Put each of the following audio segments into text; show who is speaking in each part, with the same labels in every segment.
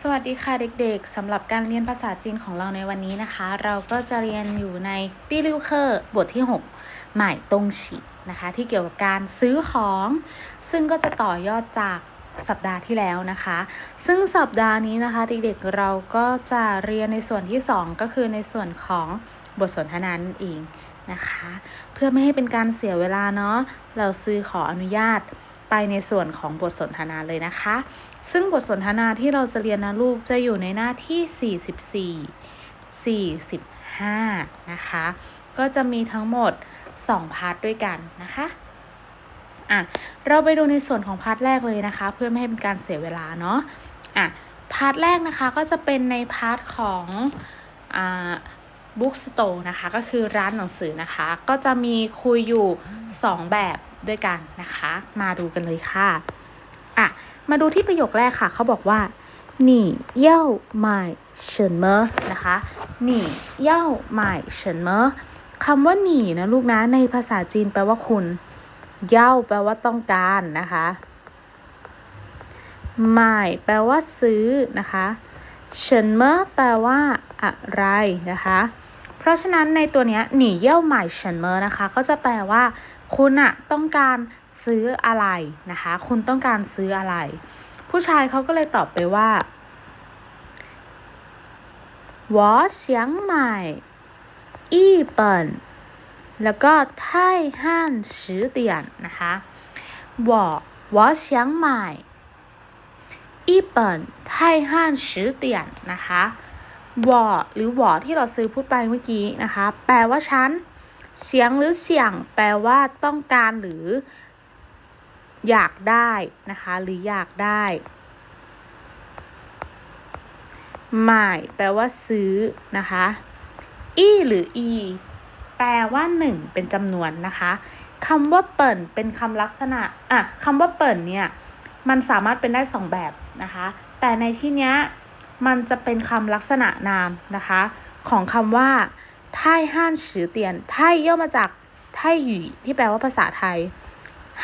Speaker 1: สวัสดีค่ะเด็กๆสำหรับการเรียนภาษาจีนของเราในวันนี้นะคะ เราก็จะเรียนอยู่ในตี้ลิวเคอร์บทที่ 6 หมายตรงฉีนะคะ ที่เกี่ยวกับการซื้อของ ซึ่งก็จะต่อยอดจากสัปดาห์ที่แล้วนะคะ ซึ่งสัปดาห์นี้นะคะ เด็กๆเราก็จะเรียนในส่วนที่ 2 ก็คือในส่วนของบทสนทนานั่นเองนะคะ เพื่อไม่ให้เป็นการเสียเวลาเนาะเราซื้อขออนุญาต ไปในส่วนของบทสนทนาเลยนะคะ ซึ่งบทสนทนาที่เราจะเรียนนะลูกจะอยู่ในหน้าที่ 44 45 นะคะ ก็จะมีทั้งหมด 2 พาร์ทด้วยกันนะคะอะเราไปดูในส่วนของพาร์ทแรกเลยนะคะ เพื่อไม่ให้เป็นการเสียเวลาเนาะอะพาร์ทแรกนะคะก็จะเป็นในพาร์ทของอ่าบุ๊กสโตร์นะคะ ก็คือร้านหนังสือนะคะ ก็จะมีคุยอยู่ 2 แบบ ด้วยกันนะคะ มาดูกันเลยค่ะอะมาดูที่ประโยคแรกค่ะ เขาบอกว่าหนี่เย่าไม่เฉินเมอนะคะหนี่เย่าไม่เฉินเมอคำว่าหนี่นะลูกนะในภาษาจีนแปลว่าคุณ เย่าแปลว่าต้องการนะคะไม่แปลว่าซื้อนะคะเฉินเมอแปลว่าอะไรนะคะ เพราะฉะนั้นในตัวนี้หนีเย่าหม่เฉินเมอนะคะ ก็จะแปลว่า คุณอะต้องการซื้ออะไรนะคะ คุณต้องการซื้ออะไร ผู้ชายเขาก็เลยตอบไปว่า我想买一本แล้วก็ไทฮั่นสือเตียนนะคะ我我想买一本ไทฮั่นสือเตียนนะคะวอหรือวอที่เราซื้อพูดไปเมื่อกี้นะคะ แปลว่าฉัน เสียงหรือเสียงแปลว่าต้องการหรือ อยากได้นะคะ หรืออยากได้หมายแปลว่าซื้อนะคะอีหรืออีแปลว่าหนึ่งเป็นจำนวนนะคะคำว่าเปิ่นเป็นคำลักษณะอะคำว่าเปิ่นเนี่ยมันสามารถเป็นได้สองแบบนะคะ แต่ในที่เนี้ยมันจะเป็นคำลักษณะนามนะคะ ของคำว่า ไทยฮั่นฉือเตียน ไทย่อมาจากไทหยี่ที่แปลว่าภาษาไทย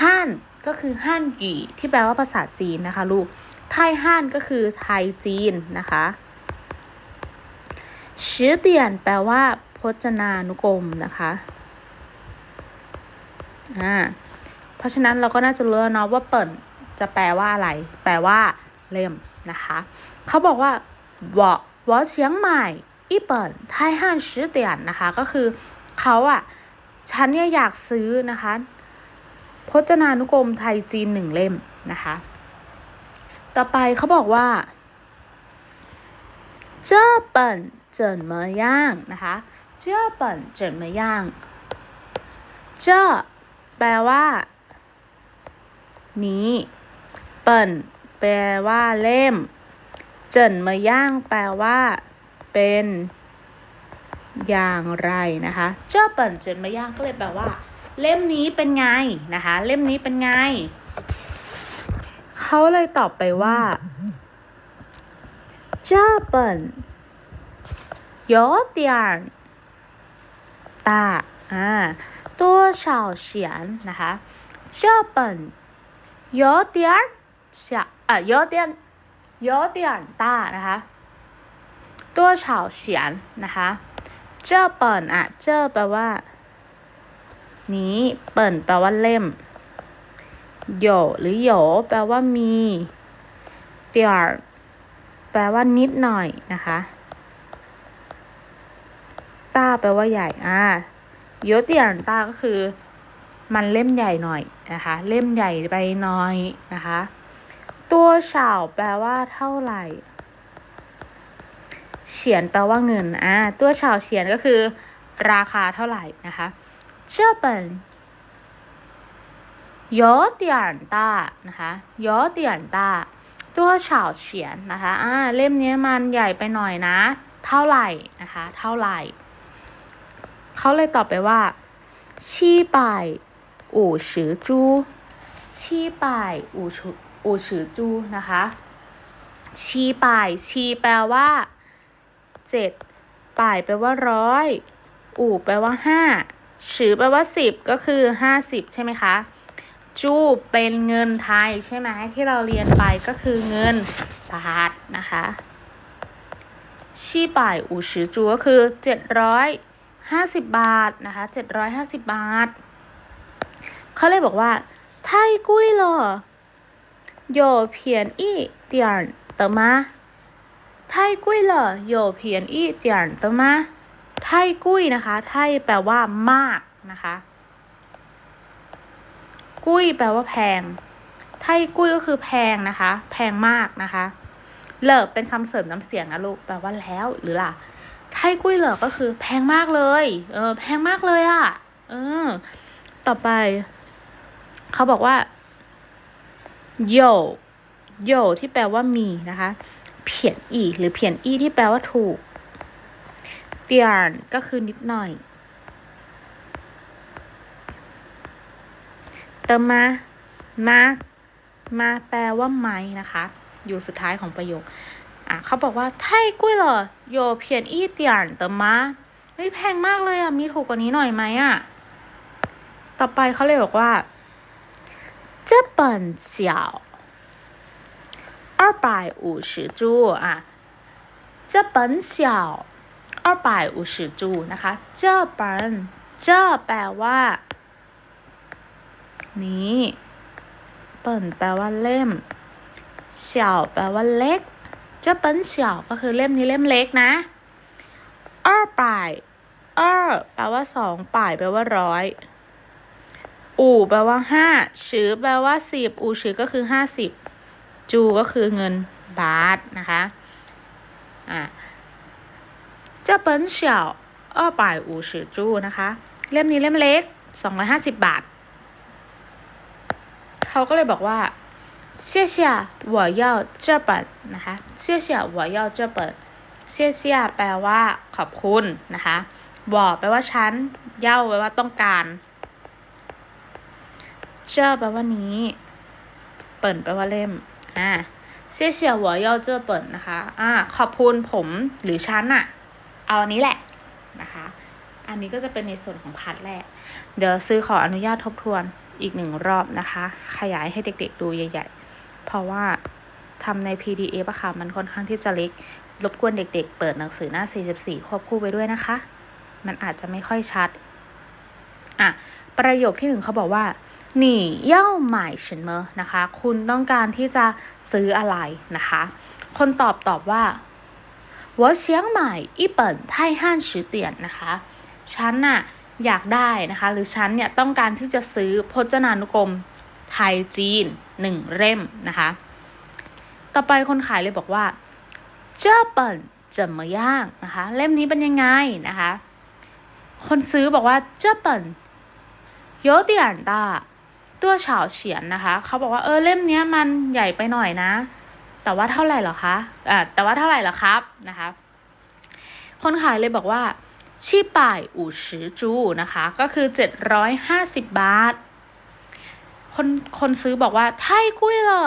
Speaker 1: ฮั่นก็คือฮั่นหยี่ที่แปลว่าภาษาจีนนะคะลูก ไทยฮั่นก็คือไทยจีนนะคะฉือเตียนแปลว่าพจนานุกรมนะคะอ่าเพราะฉะนั้นเราก็น่าจะรู้แล้วเนาะว่าเปิดจะแปลว่าอะไร แปลว่าเล่มนะคะ เขาบอกว่า วอวอเชียงใหม่ อีเปุ่นไทฮันชื่อเตียนนะคะ ก็คือเขาอะฉันเนี่ยอยากซื้อนะคะ พจนานุกรมไทยจีนหนึ่งเล่มนะคะ ต่อไปเขาบอกว่าเจ้าเปิ่นเจินเมย่างนะคะเจ้าเปิ่นเจินเมย่างเจ้าแปลว่า นี้ เปิ่นแปลว่าเล่ม เจินเมย่างแปลว่า เป็นอย่างไรนะคะเจ้าเปิ่นเจินมาย่างก็เลยแปลว่า เล่มนี้เป็นไงนะคะ เล่มนี้เป็นไง เขาเลยตอบไปว่าเจ้าเปิ่นยอเตียนตาอ่าตัวเฉาเฉียนนะคะเจ้าเปิ่นยอเตียนเสียอะยอเตียนยอเตียนตานะคะ ตัวเฉาเฉียนนะคะ เจ้าเปิ่นอะ เจ้าแปลว่า นี้เปิ่นแปลว่าเล่มโยหรือโยแปลว่ามีเตียร์แปลว่านิดหน่อยนะคะต้าแปลว่าใหญ่อ่าโยเตียร์ต้าก็คือ มันเล่มใหญ่หน่อยนะคะ เล่มใหญ่ไปน้อยนะคะ ตัวเฉาแปลว่าเท่าไหร่ เฉียนแปลว่าเงินอ่าตัวเฉาเฉียนก็คือ ราคาเท่าไหร่นะคะเชื่อเป็นยอเตียนตานะคะยอเตียนตาตัวเฉาเฉียนนะคะอ่าเล่มนี้มันใหญ่ไปหน่อยนะ เท่าไหร่นะคะ เท่าไหร่เขาเลยตอบไปว่าชี่ไปอู่ชือจูชี่ไปอู่ชืออู่ชือจูนะคะชี่ไปชี้แปลว่า เจ็ดป่ายแปลว่าร้อยอู่แปลว่าห้าชือแปลว่าสิบก็คือห้าสิบใช่ไหมคะ จูเป็นเงินไทยใช่ไหมที่เราเรียนไปก็คือเงินบาทนะคะชีป่ายอูชือจูก็คือเจ็ดร้อยห้าสิบบาทนะคะเจ็ดร้อยห้าสิบบาท เขาเลยบอกว่า ไทยกุ้ยเหรอโยเพียนอี้เจียนตมะไทยกุ้ยนะคะ ไทยแปลว่ามากนะคะ กุ้ยแปลว่าแพง ไทยกุ้ยก็คือแพงนะคะ แพงมากนะคะ เหลิเป็นคำเสริมน้ำเสียงนะลูกแปลว่าแล้วหรือล่ะ ไทยกุ้ยเหลิก็คือ แพงมากเลย เออ แพงมากเลยอะ่ะ เออ ต่อไป เขาบอกว่าโยโยที่แปลว่ามีนะคะ เพียนอีหรือเพียนอีที่แปลว่าถูกเตียนก็คือนิดหน่อย เติมมามามาแปลว่าไม้นะคะ อยู่สุดท้ายของประโยค อะเขาบอกว่าไทยกุ้ยเหรอโยเพียนอีเตียนเติมมาเฮ้ยแพงมากเลยอะ มีถูกกว่านี้หน่อยไหมอะ ต่อไปเขาเลยบอกว่าเจ้าเปิ่นเสียว 二百五十株อ่ะ这本小二百五十株นะคะ这本这แปลว่า นี้เปิ่นแปลว่าเล่มเฉาแปลว่าเล็กเจ้าเปิ้นเฉาก็คือเล่มนี้เล่มเล็กนะอ้อป่ายอ้อแปลว่าสองป่ายแปลว่าร้อย อู่แปลว่าห้าชือแปลว่าสิบอู่ชือก็คือห้าสิบ จูก็คือเงินบาทนะคะอ่าเจ้าเปิ้นเฉาอ้อป่ายอู่ชือจูนะคะ เล่มนี้เล่มเล็กสองร้อยห้าสิบบาท เขาก็เลยบอกว่า谢谢我要这本นะคะ谢谢我要这本เชี่ยเชี่ยแปลว่าขอบคุณนะคะบอกแปลว่าฉัน เย่าแปลว่าต้องการ เจ้าแปลว่านี้ เปิ่นแปลว่าเล่ม ่าเชี่ยเชี่ยหัวย่อเจ้อเปิดนะคะ อ่า ขอบคุณผมหรือฉันอะเอาอันนี้แหละนะคะ อันนี้ก็จะเป็นในส่วนของพาร์ทแรก เดี๋ยวซื้อขออนุญาตทบทวนอีกหนึ่งรอบนะคะ ขยายให้เด็กๆดูใหญ่ๆ เพราะว่าทำใน PDF อะค่ะ มันค่อนข้างที่จะเล็ก รบกวนเด็กๆ เปิดหนังสือหน้า 44 ควบคู่ไปด้วยนะคะ มันอาจจะไม่ค่อยชัด อะ ประโยคที่หนึ่งเขาบอกว่า หนี่เย่าหมายฉันเมอนะคะ คุณต้องการที่จะซื้ออะไรนะคะ คนตอบตอบว่า我想买一本泰汉词典นะคะ ฉันน่ะอยากได้นะคะ หรือฉันเนี่ยต้องการที่จะซื้อพจนานุกรมไทยจีนหนึ่งเล่มนะคะ ต่อไปคนขายเลยบอกว่าเจ้าเปิ่นจะมาย่างนะคะ เล่มนี้เป็นยังไงนะคะ คนซื้อบอกว่าเจ้าเปิ่น有点大 ตัวเฉาเฉียนนะคะ เขาบอกว่าเออเล่มเนี้ยมันใหญ่ไปหน่อยนะ แต่ว่าเท่าไหร่หรอคะอ่าแต่ว่าเท่าไหร่หรอครับนะคะ คนขายเลยบอกว่าชีป่ายอู่ชือจูนะคะ ก็คือ 750 บาท คนคนซื้อบอกว่าไทยกุ้ยเหรอ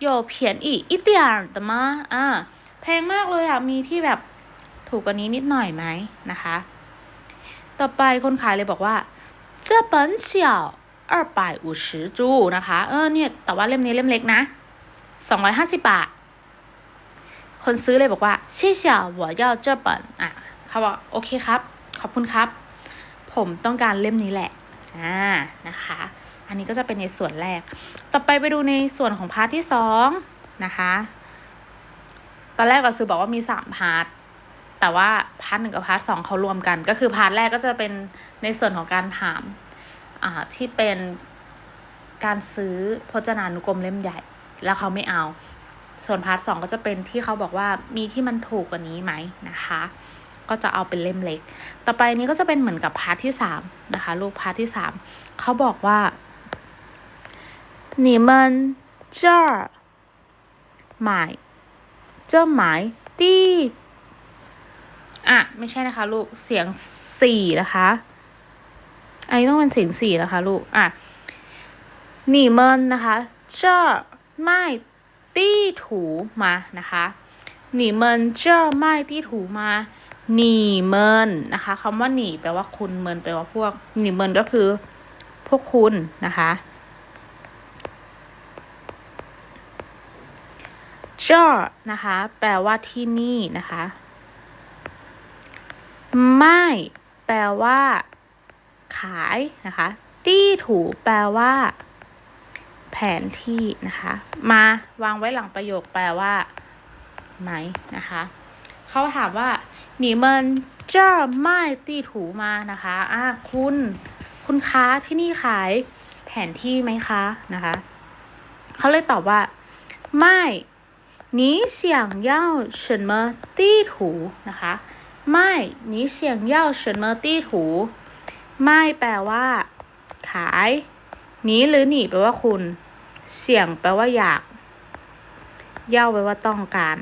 Speaker 1: โยเพียนอีอิตียนแต่มาอ่าแพงมากเลยอะมีที่แบบถูกกว่านี้นิดหน่อยไหมนะคะ ต่อไปคนขายเลยบอกว่าเจ้าเปิ้นเฉียว 二百五十จูนะคะ เออเนี่ยแต่ว่าเล่มนี้เล่มเล็กนะสองร้อยห้าสิบบาท คนซื้อเลยบอกว่าเชี่ยเฉียวหัวย่เจ้าเปิลอะเขาบอกโอเคครับ ขอบคุณครับ ผมต้องการเล่มนี้แหละ อ่า นะคะ อันนี้ก็จะเป็นในส่วนแรก ต่อไปไปดูในส่วนของพาร์ทที่สองนะคะ ตอนแรกเราซื้อบอกว่ามีสามพาร์ทแต่ว่าพาร์ทหนึ่งกับพาร์ทสองเขารวมกัน ก็คือพาร์ทแรกก็จะเป็นในส่วนของการถาม ที่เป็นการซื้อพจนานุกรมเล่มใหญ่ แล้วเขาไม่เอา ส่วนพาร์ทสองก็จะเป็นที่เขาบอกว่ามีที่มันถูกกว่านี้ไหมนะคะ ก็จะเอาเป็นเล่มเล็ก ต่อไปนี้ก็จะเป็นเหมือนกับพาร์ทที่สามนะคะ รูปพาร์ทที่สามเขาบอกว่า你们这儿买这买地อ่ะ ไม่ใช่นะคะ ลูก เสียงสี่นะคะ อันนี้ต้องเป็นเสียงสี่นะคะลูก อะหนีเมินนะคะเจ้าไม่ตีถูมานะคะหนีเมินเจ้าไม่ตีถูมาหนีเมินนะคะคำว่าหนีแปลว่าคุณเมินแปลว่าพวกหนีเมินก็คือ พวกคุณนะคะเจ้านะคะ แปลว่าที่นี่นะคะ ไม่ แปลว่า ขายนะคะ ตี้ถูแปลว่า แผนที่นะคะ มาวางไว้หลังประโยคแปลว่า ไหมนะคะ เขาถามว่า你们这儿卖地图มานะคะอ่ะคุณ คุณค้าที่นี่ขายแผนที่ไหมคะนะคะ เขาเลยตอบว่าไม่你想要什么地图นะคะไม่你想要什么地图 ไม่แปลว่า ขาย หนีหรือหนีแปลว่าคุณ เสี่ยงแปลว่าอยาก เย่าแปลว่าต้องการ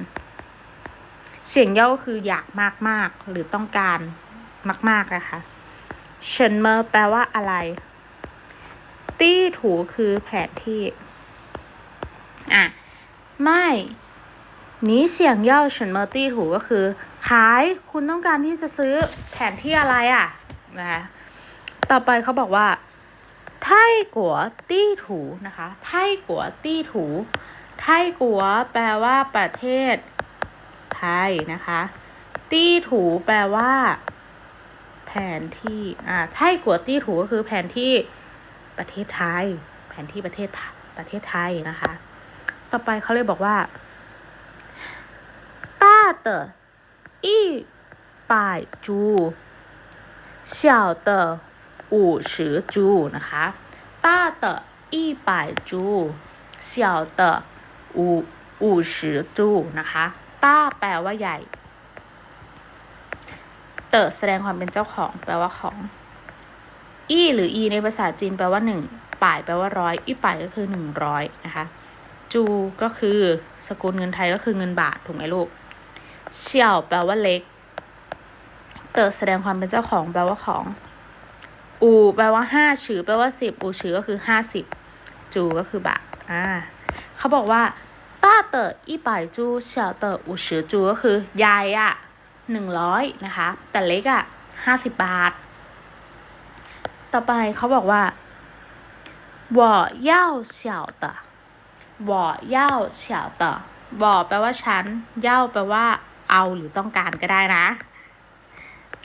Speaker 1: เสียงเย่าก็คืออยากมากๆ หรือต้องการมาก ๆ นะคะเฉินเมอแปลว่าอะไร ตี้ถูคือแผนที่ อะ ไม่นี้เสียงเย่าเฉินเมอตี้ถูก็คือ ขายคุณต้องการที่จะซื้อแผนที่อะไรอะนะคะ ต่อไปเขาบอกว่า ไทกัวตี้ถูนะคะ ไทกัวตี้ถู ไทกัวแปลว่าประเทศไทยนะคะ ตี้ถูแปลว่า แผนที่ อ่า ไทกัวตี้ถูก็คือแผนที่ประเทศไทย แผนที่ประเทศประเทศไทยนะคะ ต่อไปเขาเลยบอกว่าต้าเตออีป่ายจู小的 อู่ชือจูนะคะ大的一百ตออีป่าจูเสี่ยจูนะคะ大แปลว่าใหญ่ เตอแสดงความเป็นเจ้าของ แปลว่าของ อีหรืออีในภาษาจีนแปลว่าหนึ่งป่ายแปลว่าร้อยอีป่ายก็คือหนึ่งร้อยนะคะจูก็คือสกุลเงินไทยก็คือเงินบาทถูกไหมลูกเฉียวแปลว่าเล็ก เตอแสดงความเป็นเจ้าของแปลว่าของ อูแปลว่าห้าฉือแปลว่าสิบอูฉือก็คือห้าสิบจูก็คือบาทอ่าเขาบอกว่าต้าเตอร์อีป่ายจูเฉียวเตอร์อูฉือจูก็คือยายอะหนึ่งร้อยนะคะ แต่เล็กอะห้าสิบบาท ต่อไปเขาบอกว่าว่เย่าเฉียวเตอว่เย่อแปลว่าฉันเย่าแปลว่าเอาหรือต้องการก็ได้นะ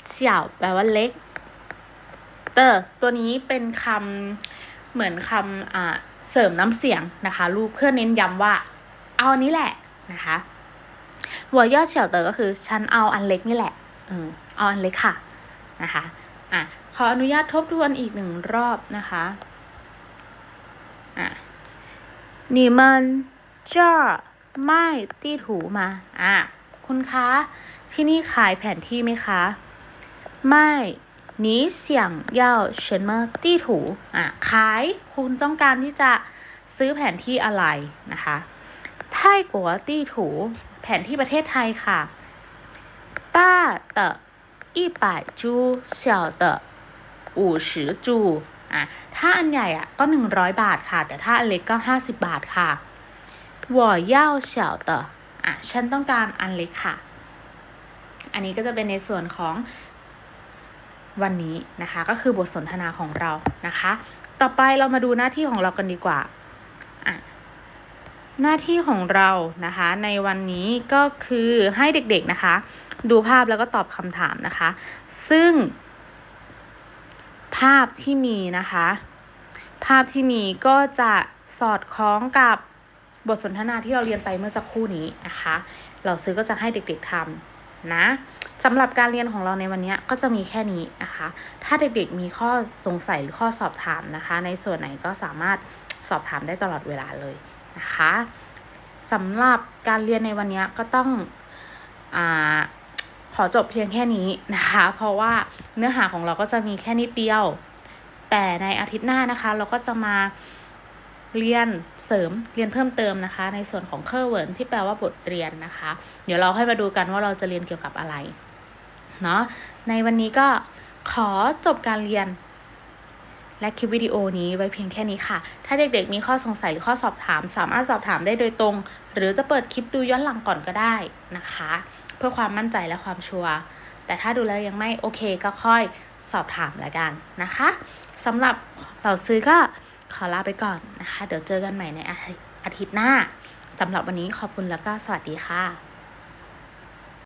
Speaker 1: เฉียวแปลว่าเล็ก เตอร์ ตัวนี้เป็นคำเหมือนคำเสริมน้ำเสียงนะคะรูปเพื่อเน้นย้ำว่า เอาอันนี้แหละนะคะหัวยอดเฉียวเตอร์ก็คือฉันเอาอันเล็กนี่แหละเอาอันเล็กค่ะนะคะอะขออนุญาตทบทวนอีกหนึ่งรอบนะคะอะนี่มันจะไม่ตีถูมาอะคุณคะที่นี่ขายแผนที่ไหมคะ ไม่ 你想要什么地图อ่ะขายคุณต้องการที่จะซื้อแผนที่อะไรนะคะไทยกัวตี้ถูแผนที่ประเทศไทยค่ะ大的一百株小的五十株อ่ะถ้าอันใหญ่อ่ะก็หนึ่งร้อยบาทค่ะ แต่ถ้าอันเล็กก็ห้าสิบบาทค่ะ我要小的อ่ะฉันต้องการอันเล็กค่ะ อันนี้ก็จะเป็นในส่วนของ วันนี้นะคะ ก็คือบทสนทนาของเรานะคะ ต่อไปเรามาดูหน้าที่ของเรากันดีกว่าอะหน้าที่ของเรานะคะ ในวันนี้ก็คือให้เด็กๆนะคะ ดูภาพแล้วก็ตอบคำถามนะคะ ซึ่ง ภาพที่มีนะคะ ภาพที่มีก็จะสอดคล้องกับบทสนทนาที่เราเรียนไปเมื่อสักครู่นี้นะคะ เราซื้อก็จะให้เด็กๆทำนะ สำหรับการเรียนของเราในวันนี้ก็จะมีแค่นี้นะคะ ถ้าเด็กๆมีข้อสงสัยหรือข้อสอบถามนะคะ ในส่วนไหนก็สามารถสอบถามได้ตลอดเวลาเลยนะคะสำหรับการเรียนในวันนี้ก็ต้องอขอจบเพียงแค่นี้นะคะ เพราะว่าเนื้อหาของเราก็จะมีแค่นิดเดียว แต่ในอาทิตย์หน้านะคะ เราก็จะมาเรียนเสริมเรียนเพิ่มเติมนะคะ ในส่วนของเคอร์เวิร์นที่แปลว่าบทเรียนนะคะ เดี๋ยวเราให้มาดูกันว่าเราจะเรียนเกี่ยวกับอะไร เนาะในวันนี้ก็ขอจบการเรียน และคลิปวิดีโอนี้ไว้เพียงแค่นี้ค่ะ ถ้าเด็กๆมีข้อสงสัยหรือข้อสอบถาม สามารถสอบถามได้โดยตรง หรือจะเปิดคลิปดูย้อนหลังก่อนก็ได้นะคะ เพื่อความมั่นใจและความชัวร์แต่ถ้าดูแล้วยังไม่โอเคก็ค่อยสอบถามแล้วกันนะคะสำหรับเหล่าซื้อก็ขอลาไปก่อนนะคะ เดี๋ยวเจอกันใหม่ในอาทิตย์หน้าสำหรับวันนี้ขอบคุณแล้วก็สวัสดีค่ะ